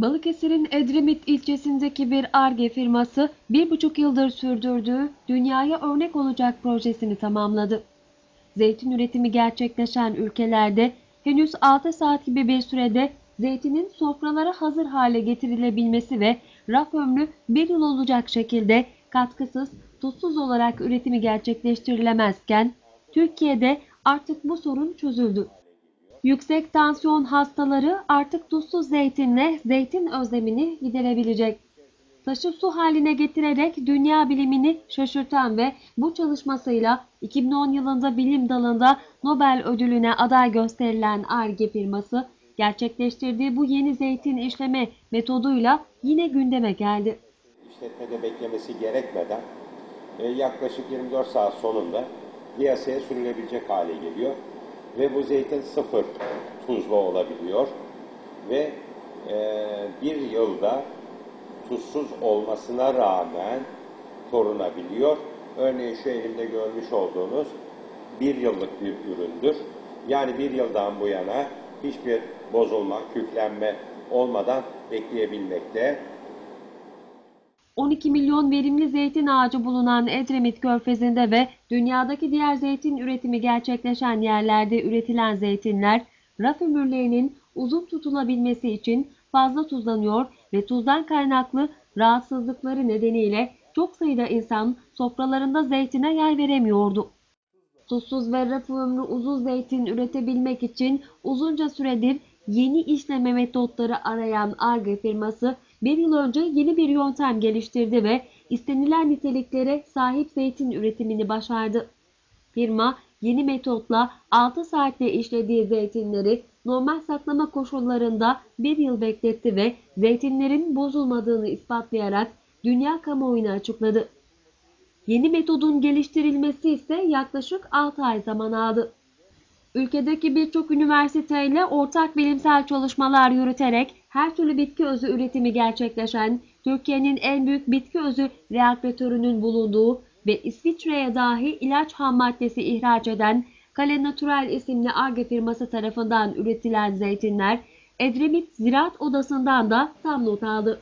Balıkesir'in Edremit ilçesindeki bir ARGE firması bir buçuk yıldır sürdürdüğü dünyaya örnek olacak projesini tamamladı. Zeytin üretimi gerçekleşen ülkelerde henüz 6 saat gibi bir sürede zeytinin sofralara hazır hale getirilebilmesi ve raf ömrü bir yıl olacak şekilde katkısız, tuzsuz olarak üretimi gerçekleştirilemezken Türkiye'de artık bu sorun çözüldü. Yüksek tansiyon hastaları artık tuzsuz zeytinle zeytin özlemini giderebilecek. Taşı su haline getirerek dünya bilimini şaşırtan ve bu çalışmasıyla 2010 yılında bilim dalında Nobel ödülüne aday gösterilen ARGE firması gerçekleştirdiği bu yeni zeytin işleme metoduyla yine gündeme geldi. işletmede beklemesi gerekmeden e, yaklaşık 24 saat sonunda piyasaya sürülebilecek hale geliyor. Ve bu zeytin sıfır tuzlu olabiliyor. Ve e, bir yılda tuzsuz olmasına rağmen korunabiliyor. Örneğin şu elimde görmüş olduğunuz bir yıllık bir üründür. Yani bir yıldan bu yana hiçbir bozulma, küflenme olmadan bekleyebilmekte. 12 milyon verimli zeytin ağacı bulunan Edremit Körfezi'nde ve dünyadaki diğer zeytin üretimi gerçekleşen yerlerde üretilen zeytinler raf ömürlerinin uzun tutulabilmesi için fazla tuzlanıyor ve tuzdan kaynaklı rahatsızlıkları nedeniyle çok sayıda insan sofralarında zeytine yer veremiyordu. Tuzsuz ve raf ömrü uzun zeytin üretebilmek için uzunca süredir yeni işleme metotları arayan ARGE firması bir yıl önce yeni bir yöntem geliştirdi ve istenilen niteliklere sahip zeytin üretimini başardı. Firma yeni metotla 6 saatte işlediği zeytinleri normal saklama koşullarında bir yıl bekletti ve zeytinlerin bozulmadığını ispatlayarak dünya kamuoyuna açıkladı. Yeni metodun geliştirilmesi ise yaklaşık 6 ay zaman aldı. Ülkedeki birçok üniversiteyle ortak bilimsel çalışmalar yürüterek her türlü bitki özü üretimi gerçekleşen, Türkiye'nin en büyük bitki özü reakvatörünün bulunduğu ve İsviçre'ye dahi ilaç ham maddesi ihraç eden Kale Natural isimli ARGE firması tarafından üretilen zeytinler Edremit Ziraat Odası'ndan da tam not aldı.